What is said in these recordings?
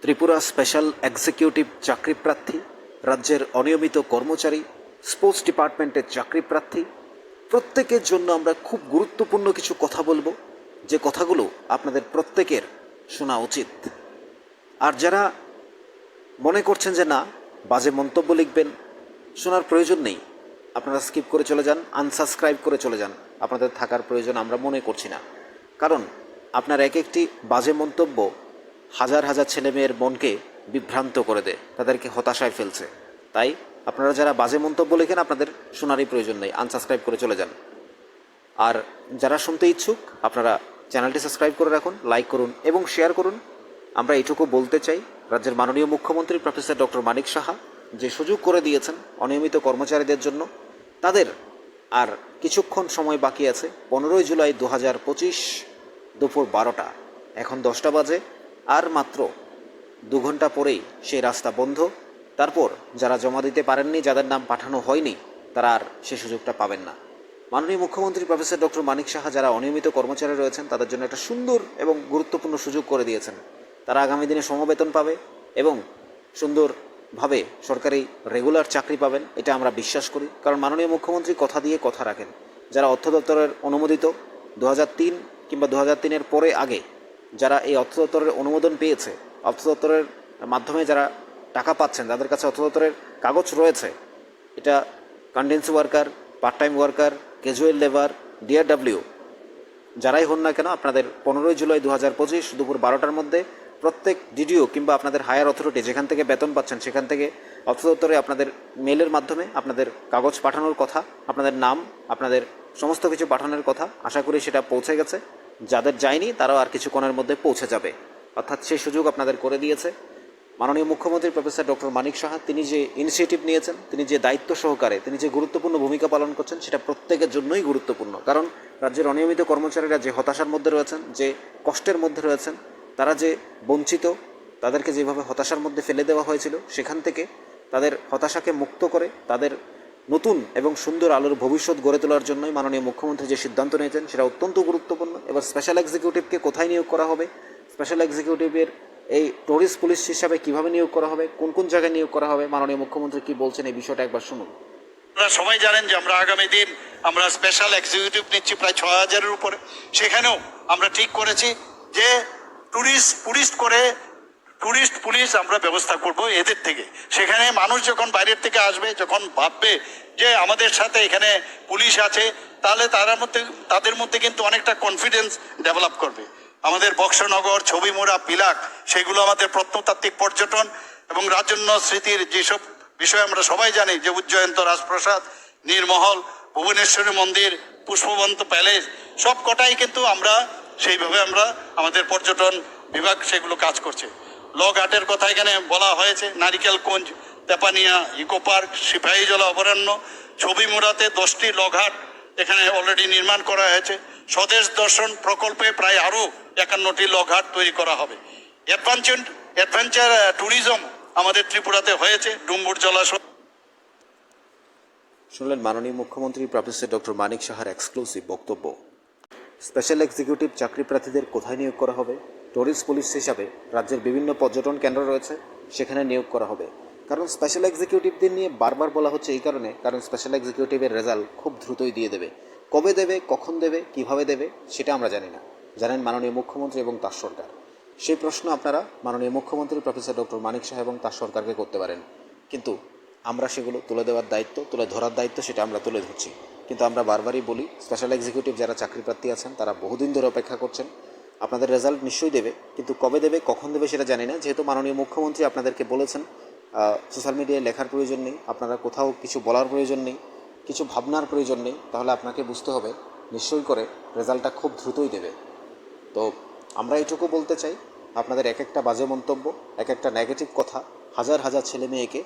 Tripura special executive চাকরি প্রার্থী, রাজ্যের অনিয়মিত কর্মচারী, স্পোর্টস ডিপার্টমেন্টের চাকরি প্রার্থী। প্রত্যেকের জন্য আমরা খুব গুরুত্বপূর্ণ কিছু কথা বলব। যে কথাগুলো আপনাদের প্রত্যেকের শোনা উচিত। আর যারা মনে করছেন যে না, বাজে মন্তব্য লিখবেন, শোনার প্রয়োজন নেই, আপনারা স্কিপ করে চলে যান, আনসাবস্ক্রাইব করে চলে যান। আপনাদের থাকার প্রয়োজন আমরা মনে করছি না। কারণ আপনার এক একটি বাজে মন্তব্য হাজার হাজার ছেলে মেয়ের মনকে বিভ্রান্ত করে দেয়, তাদেরকে হতাশায় ফেলছে। তাই আপনারা যারা বাজে মন্তব্য লেখেন, আপনাদের শোনারই প্রয়োজন নেই। আনসাবস্ক্রাইব করে চলে যান। আর যারা শুনতে ইচ্ছুক, আপনারা চ্যানেলটি সাবস্ক্রাইব করে রাখুন, লাইক করুন এবং শেয়ার করুন। আমরা এটুকু বলতে চাই, রাজ্যের মাননীয় মুখ্যমন্ত্রী প্রফেসর ডক্টর মানিক সাহা যে সুযোগ করে দিয়েছেন অনিয়মিত কর্মচারীদের জন্য, তাদের আর কিছুক্ষণ সময় বাকি আছে, পনেরোই জুলাই দু হাজার পঁচিশ দুপুর বারোটা। এখন দশটা বাজে। আর মাত্র দু ঘণ্টা পরেই সেই রাস্তা বন্ধ। তারপর যারা জমা দিতে পারেননি, যাদের নাম পাঠানো হয়নি, তারা আর সে সুযোগটা পাবেন না। মাননীয় মুখ্যমন্ত্রী প্রফেসর ডক্টর মানিক সাহা যারা অনিয়মিত কর্মচারী রয়েছেন, তাদের জন্য একটা সুন্দর এবং গুরুত্বপূর্ণ সুযোগ করে দিয়েছেন। তারা আগামী দিনে সমবেতন পাবে এবং সুন্দরভাবে সরকারি রেগুলার চাকরি পাবেন, এটা আমরা বিশ্বাস করি। কারণ মাননীয় মুখ্যমন্ত্রী কথা দিয়ে কথা রাখেন। যারা অর্থ দপ্তরের অনুমোদিত, দু কিংবা দু হাজার তিনের পরে আগে যারা এই অর্থ দপ্তরের অনুমোদন পেয়েছে অর্থ দপ্তরের মাধ্যমে যারা টাকা পাচ্ছেন তাদের কাছে অর্থ দপ্তরের কাগজ রয়েছে, এটা condense worker part time worker casual labour DRW যারাই হন না কেন, আপনাদের পনেরোই জুলাই দু হাজার পঁচিশ দুপুর বারোটার মধ্যে প্রত্যেক ডিডিও কিংবা আপনাদের হায়ার অথরিটি যেখান থেকে বেতন পাচ্ছেন, সেখান থেকে অর্থ দপ্তরে আপনাদের মেলের মাধ্যমে আপনাদের কাগজ পাঠানোর কথা, আপনাদের নাম, আপনাদের সমস্ত কিছু পাঠানোর কথা, আশা করি সেটা পৌঁছে গেছে। যাদের যায়নি, তারাও আর কিছুক্ষণের মধ্যে পৌঁছে যাবে। অর্থাৎ সেই সুযোগ আপনাদের করে দিয়েছে। মাননীয় মুখ্যমন্ত্রী প্রফেসর ডক্টর মানিক সাহা, তিনি যে ইনিশিয়েটিভ নিয়েছেন, তিনি যে দায়িত্ব সহকারে, তিনি যে গুরুত্বপূর্ণ ভূমিকা পালন করছেন, সেটা প্রত্যেকের জন্যই গুরুত্বপূর্ণ। কারণ রাজ্যের অনিয়মিত কর্মচারীরা যে হতাশার মধ্যে রয়েছেন, যে কষ্টের মধ্যে রয়েছেন, তারা যে বঞ্চিত, তাদেরকে যেভাবে হতাশার মধ্যে ফেলে দেওয়া হয়েছিল, সেখান থেকে তাদের হতাশাকে মুক্ত করে, তাদের নতুন এবং সুন্দর আলোর ভবিষ্যৎ গড়ে তোলার জন্যই মাননীয় মুখ্যমন্ত্রী যে সিদ্ধান্ত নিয়েছেন সেটা অত্যন্ত গুরুত্বপূর্ণ এবার স্পেশাল এক্সিকিউটিভকে কোথায় নিয়োগ করা হবে? স্পেশাল এক্সিকিউটিভের এই টুরিস্ট পুলিশ হিসাবে কীভাবে নিয়োগ করা হবে? কোন কোন জায়গায় নিয়োগ করা হবে? মাননীয় মুখ্যমন্ত্রী কি বলছেন? এই বিষয়টা একবার শুনুন। আপনারা সবাই জানেন যে আমরা আগামী দিন আমরা স্পেশাল এক্সিকিউটিভ নিচ্ছি প্রায় ছ হাজারের উপরে। সেখানেও আমরা ঠিক করেছি যে টুরিস্ট টুরিস্ট করে টুরিস্ট পুলিশ আমরা ব্যবস্থা করব এদের থেকে। সেখানে মানুষ যখন বাইরের থেকে আসবে, যখন ভাববে যে আমাদের সাথে এখানে পুলিশ আছে, তাহলে তার মধ্যে, তাদের মধ্যে কিন্তু অনেকটা কনফিডেন্স ডেভেলপ করবে। আমাদের বক্সনগর, ছবিমোড়া পিলাক সেগুলো আমাদের প্রত্নতাত্ত্বিক পর্যটন এবং রাজন্য স্মৃতির যেসব বিষয় আমরা সবাই জানি, যে উজ্জয়ন্ত রাজপ্রাসাদ, নীরমহল, ভুবনেশ্বরী মন্দির, পুষ্পবন্ত প্যালেস সব কটাই কিন্তু আমরা, সেইভাবে আমরা আমাদের পর্যটন বিভাগ সেগুলো কাজ করছে। ল ঘাটের কথা এখানে বলা হয়েছে। নারিকেল কুঞ্জ, তেপানিয়া, ইকো পার্ক, সিপাহী সিপাহীজলা অভয়ারণ্য, ছবি মোড়াতে দশটি ল ঘাট এখানে অলরেডি নির্মাণ করা হয়েছে। স্বদেশ দর্শন প্রকল্পে প্রায় আরও একান্নটি ল ঘাট তৈরি করা হবে। অ্যাডভেঞ্চার অ্যাডভেঞ্চার ট্যুরিজম আমাদের ত্রিপুরাতে হয়েছে। ডুম্বুর জলাশয় শুনলেন মাননীয় মুখ্যমন্ত্রী প্রফেসর ডক্টর মানিক সাহার এক্সক্লুসিভ বক্তব্য। স্পেশাল এক্সিকিউটিভ চাকরি প্রার্থীদের কোথায় নিয়োগ করা হবে? টুরিস্ট পুলিশ হিসাবে রাজ্যের বিভিন্ন পর্যটন কেন্দ্র রয়েছে, সেখানে নিয়োগ করা হবে। কারণ স্পেশাল এক্সিকিউটিভদের নিয়ে বারবার বলা হচ্ছে এই কারণে, কারণ স্পেশাল এক্সিকিউটিভের রেজাল্ট খুব দ্রুতই দিয়ে দেবে। কবে দেবে, কখন দেবে, কীভাবে দেবে, সেটা আমরা জানি না। জানেন মাননীয় মুখ্যমন্ত্রী এবং তার সরকার। সেই প্রশ্ন আপনারা মাননীয় মুখ্যমন্ত্রী প্রফেসর ডক্টর মানিক শাহ এবং তার সরকারকে করতে পারেন। কিন্তু আমরা সেগুলো তুলে দেওয়ার দায়িত্ব, তুলে ধরার দায়িত্ব সেটা আমরা তুলে ধরছি। কিন্তু আমরা বারবারই বলি স্পেশাল এক্সিকিউটিভ যারা চাকরি প্রার্থী আছেন, তারা বহুদিন ধরে অপেক্ষা করছেন। আপনাদের রেজাল্ট নিশ্চয়ই দেবে, কিন্তু কবে দেবে, কখন দেবে সেটা জানি না। যেহেতু মাননীয় মুখ্যমন্ত্রী আপনাদেরকে বলেছেন সোশ্যাল মিডিয়ায় লেখার প্রয়োজন নেই, আপনারা কোথাও কিছু বলার প্রয়োজন নেই, কিছু ভাবনার প্রয়োজন নেই, তাহলে আপনাকে বুঝতে হবে, নিশ্চয়ই করে রেজাল্টটা খুব দ্রুতই দেবে। তো আমরা এটুকু বলতে চাই, আপনাদের এক একটা বাজে মন্তব্য, এক একটা নেগেটিভ কথা হাজার হাজার ছেলে মেয়েকে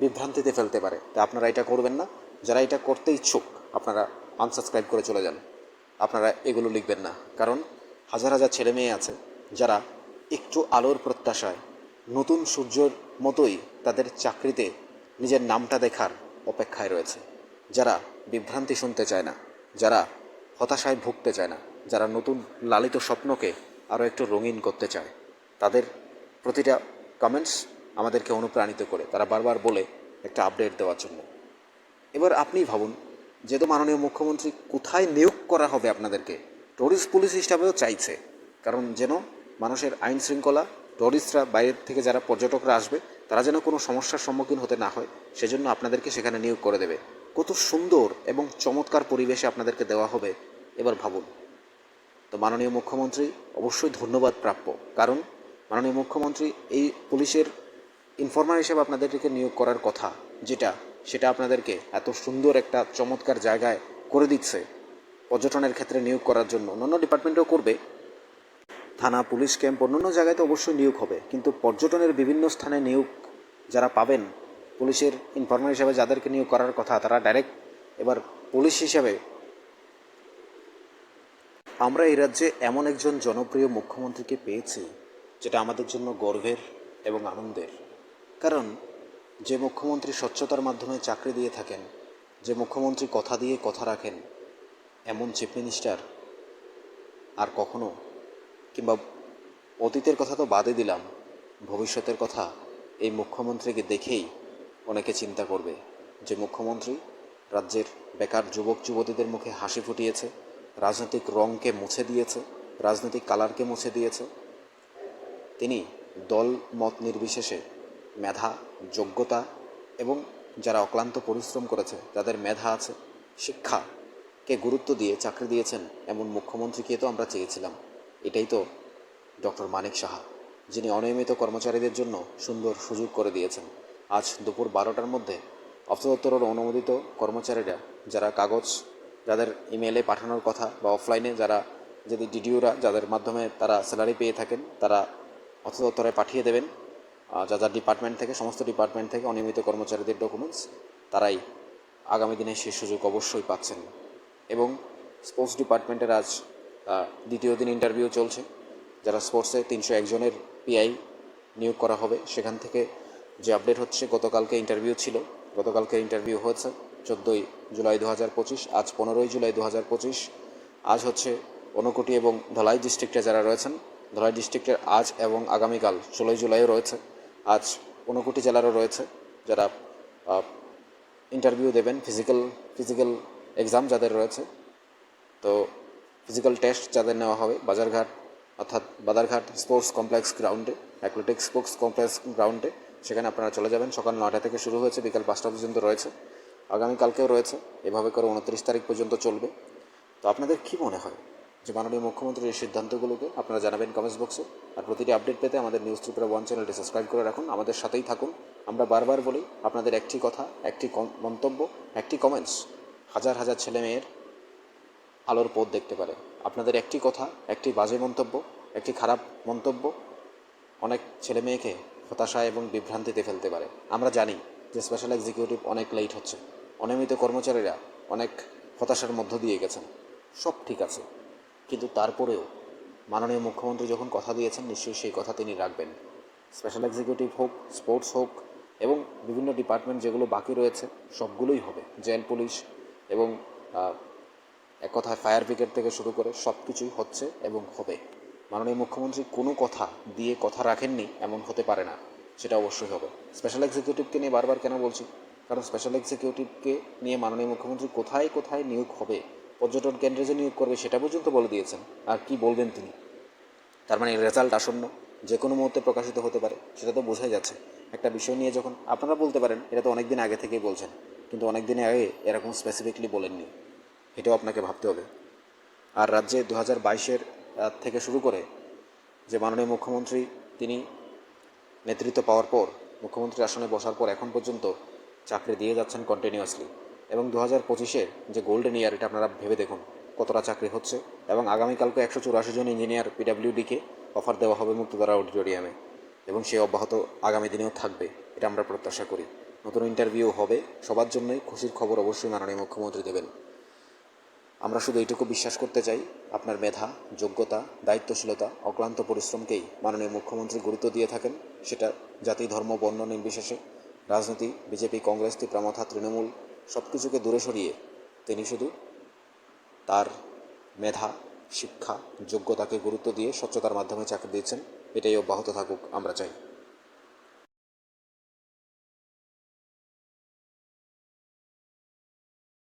বিভ্রান্তিতে ফেলতে পারে। তা আপনারা এটা করবেন না। যারা এটা করতে ইচ্ছুক, আপনারা আনসাবস্ক্রাইব করে চলে যান। আপনারা এগুলো লিখবেন না। কারণ হাজার হাজার ছেলে মেয়ে আছে যারা একটু আলোর প্রত্যাশায় নতুন সূর্যর মতোই তাদের চাকরিতে নিজের নামটা দেখার অপেক্ষায় রয়েছে। যারা বিভ্রান্তি শুনতে চায় না, যারা হতাশায় ভুগতে চায় না, যারা নতুন লালিত স্বপ্নকে আরও একটু রঙিন করতে চায়, তাদের প্রতিটা কমেন্টস আমাদেরকে অনুপ্রাণিত করে, তারা বারবার বলে একটা আপডেট দেওয়ার জন্য। এবার আপনি ভাবুন, যেহেতু মাননীয় মুখ্যমন্ত্রী কোথায় নিয়োগ করা হবে আপনাদেরকে টুরিস্ট পুলিশ হিসাবেও চাইছে। কারণ যেন মানুষের আইন শৃঙ্খলা টুরিস্টরা বাইরের থেকে যারা পর্যটকরা আসবে, তারা যেন কোনো সমস্যার সম্মুখীন হতে না হয়, সেজন্য আপনাদেরকে সেখানে নিয়োগ করে দেবে। কত সুন্দর এবং চমৎকার পরিবেশে আপনাদেরকে দেওয়া হবে, এবার ভাবুন। তো মাননীয় মুখ্যমন্ত্রী, অবশ্যই ধন্যবাদ প্রাপ্য। কারণ মাননীয় মুখ্যমন্ত্রী এই পুলিশের ইনফরমার হিসেবে আপনাদেরকে নিয়োগ করার কথা, যেটা, সেটা আপনাদেরকে এত সুন্দর একটা, চমৎকার জায়গায় করে দিচ্ছে। পর্যটনের ক্ষেত্রে নিয়োগ করার জন্য অন্যান্য ডিপার্টমেন্টও করবে। থানা, পুলিশ ক্যাম্প, অন্যান্য জায়গায় তো অবশ্যই নিয়োগ হবে। কিন্তু পর্যটনের বিভিন্ন স্থানে নিয়োগ যারা পাবেন, পুলিশের ইনফরমার হিসাবে যাদেরকে নিয়োগ করার কথা, তারা ডাইরেক্ট এবার পুলিশ হিসাবে আমরা এই রাজ্যে এমন একজন জনপ্রিয় মুখ্যমন্ত্রীকে পেয়েছি, যেটা আমাদের জন্য গর্বের এবং আনন্দের। কারণ যে মুখ্যমন্ত্রী স্বচ্ছতার মাধ্যমে চাকরি দিয়ে থাকেন, যে মুখ্যমন্ত্রী কথা দিয়ে কথা রাখেন এমন চিফ মিনিস্টার আর কখনো কিংবা অতীতের কথা তো বাদে দিলাম, ভবিষ্যতের কথা এই মুখ্যমন্ত্রীকে দেখেই অনেকে চিন্তা করবে যে মুখ্যমন্ত্রী রাজ্যের বেকার যুবক যুবতীদের মুখে হাসি ফুটিয়েছে, রাজনৈতিক রঙকে মুছে দিয়েছে, রাজনৈতিক কালারকে মুছে দিয়েছে। তিনি দল মত নির্বিশেষে মেধা, যোগ্যতা এবং যারা অক্লান্ত পরিশ্রম করেছে, তাদের মেধা আছে শিক্ষাকে গুরুত্ব দিয়ে চাকরি দিয়েছেন এমন মুখ্যমন্ত্রীকে তো আমরা চেয়েছিলাম। এটাই তো ডক্টর মানিক সাহা, যিনি অনিয়মিত কর্মচারীদের জন্য সুন্দর সুযোগ করে দিয়েছেন। আজ দুপুর বারোটার মধ্যে অফিস দপ্তরের অনুমোদিত কর্মচারীরা, যারা কাগজ, যাদের ইমেলে পাঠানোর কথা বা অফলাইনে যারা, যদি ডিডিওরা যাদের মাধ্যমে তারা স্যালারি পেয়ে থাকেন, তারা অর্থ দপ্তরে পাঠিয়ে দেবেন। যা যা ডিপার্টমেন্ট থেকে, সমস্ত ডিপার্টমেন্ট থেকে অনিয়মিত কর্মচারীদের ডকুমেন্টস, তারাই আগামী দিনে সেই সুযোগ অবশ্যই পাচ্ছেন। এবং স্পোর্টস ডিপার্টমেন্টের আজ দ্বিতীয় দিন ইন্টারভিউ চলছে, যারা স্পোর্টসে তিনশো একজনের পিআই নিয়োগ করা হবে, সেখান থেকে যে আপডেট হচ্ছে, গতকালকে ইন্টারভিউ ছিল। গতকালকে ইন্টারভিউ হয়েছে, চোদ্দোই জুলাই দু হাজার পঁচিশ, আজ পনেরোই জুলাই দু হাজার পঁচিশ। আজ হচ্ছে ঊনকোটি এবং ধলাই ডিস্ট্রিক্টে যারা রয়েছেন, ধলাই ডিস্ট্রিক্টের আজ এবং আগামীকাল ষোলোই জুলাইও রয়েছে। আজ ঊনকোটি জেলারও রয়েছে, যারা ইন্টারভিউ দেবেন ফিজিক্যাল ফিজিক্যাল এক্সাম যাদের রয়েছে, তো ফিজিক্যাল টেস্ট যাদের নেওয়া হবে, বাজারঘাট, অর্থাৎ বাজারঘাট স্পোর্টস কমপ্লেক্স গ্রাউন্ডে অ্যাথলেটিক্স স্পোর্টস কমপ্লেক্স গ্রাউন্ডে সেখানে আপনারা চলে যাবেন। সকাল নয়টা থেকে শুরু হয়েছে, বিকাল পাঁচটা পর্যন্ত রয়েছে। আগামীকালকেও রয়েছে, এভাবে করে উনত্রিশ তারিখ পর্যন্ত চলবে। তো আপনাদের কী মনে হয় যে মাননীয় মুখ্যমন্ত্রীর এই সিদ্ধান্তগুলোকে আপনারা জানাবেন কমেন্টস বক্সে আর প্রতিটি আপডেট পেতে আমাদের নিউজ ত্রিপুরা ওয়ান চ্যানেলটি সাবস্ক্রাইব করে রাখুন। আমাদের সাথেই থাকুন। আমরা বারবার বলি, আপনাদের একটি কথা, একটি মন্তব্য, একটি কমেন্টস হাজার হাজার ছেলে মেয়ের আলোর পথ দেখতে পারে। আপনাদের একটি কথা, একটি বাজে মন্তব্য, একটি খারাপ মন্তব্য অনেক ছেলে মেয়েকে হতাশা এবং বিভ্রান্তিতে ফেলতে পারে। আমরা জানি যে স্পেশাল এক্সিকিউটিভ অনেক লেট হচ্ছে। অনিয়মিত কর্মচারীরা অনেক হতাশার মধ্য দিয়ে গেছেন। সব ঠিক আছে। কিন্তু তারপরেও মাননীয় মুখ্যমন্ত্রী যখন কথা দিয়েছেন, নিশ্চয়ই সেই কথা তিনি রাখবেন। স্পেশাল এক্সিকিউটিভ হোক স্পোর্টস হোক এবং বিভিন্ন ডিপার্টমেন্ট যেগুলো বাকি রয়েছে, সবগুলোই হবে। জেল পুলিশ এবং এক কথায় ফায়ার ব্রিগেড থেকে শুরু করে সব কিছুই হচ্ছে এবং হবে। মাননীয় মুখ্যমন্ত্রী কোনো কথা দিয়ে কথা রাখেননি এমন হতে পারে না, সেটা অবশ্যই হবে। স্পেশাল এক্সিকিউটিভকে নিয়ে বারবার কেন বলছি? কারণ স্পেশাল এক্সিকিউটিভকে নিয়ে মাননীয় মুখ্যমন্ত্রী কোথায় কোথায় নিয়োগ হবে, পর্যটন কেন্দ্রে যে নিয়োগ করবে সেটা পর্যন্ত বলে দিয়েছেন, আর কি বলবেন তিনি? তার মানে রেজাল্ট আসন্ন, যে কোনো মুহূর্তে প্রকাশিত হতে পারে, সেটা তো বোঝাই যাচ্ছে। একটা বিষয় নিয়ে যখন আপনারা বলতে পারেন, এটা তো অনেক দিন আগে থেকেই বলছেন। কিন্তু অনেক দিন আগে এরকম স্পেসিফিকলি বলেননি। এটাও আপনাকে ভাবতে হবে। আর রাজ্যে দু হাজার বাইশের থেকে শুরু করে যে মাননীয় মুখ্যমন্ত্রী, তিনি নেতৃত্ব পাওয়ার পর, মুখ্যমন্ত্রীর আসনে বসার পর এখন পর্যন্ত চাকরি দিয়ে যাচ্ছেন কন্টিনিউয়াসলি এবং দু হাজার পঁচিশের যে গোল্ডেন ইয়ার এটা আপনারা ভেবে দেখুন কতটা চাকরি হচ্ছে। এবং আগামীকালকে একশো চুরাশি জন ইঞ্জিনিয়ার পিডাব্লিউডিকে অফার দেওয়া হবে মুক্তধারা অডিটোরিয়ামে এবং সে অব্যাহত আগামী দিনেও থাকবে, এটা আমরা প্রত্যাশা করি। নতুন ইন্টারভিউ হবে। সবার জন্যই খুশির খবর অবশ্যই মাননীয় মুখ্যমন্ত্রী দেবেন। আমরা শুধু এইটুকু বিশ্বাস করতে চাই, আপনার মেধা, যোগ্যতা, দায়িত্বশীলতা, অক্লান্ত পরিশ্রমকেই মাননীয় মুখ্যমন্ত্রী গুরুত্ব দিয়ে থাকেন। সেটা জাতি, ধর্ম, বর্ণ নির্বিশেষে। রাজনীতি, বিজেপি, কংগ্রেস, ত্রিপ্রামথা, তৃণমূল সব কিছুকে দূরে সরিয়ে তিনি শুধু তার মেধা, শিক্ষা, যোগ্যতাকে গুরুত্ব দিয়ে স্বচ্ছতার মাধ্যমে চাকরি দিয়েছেন এটাই অব্যাহত থাকুক, আমরা চাই।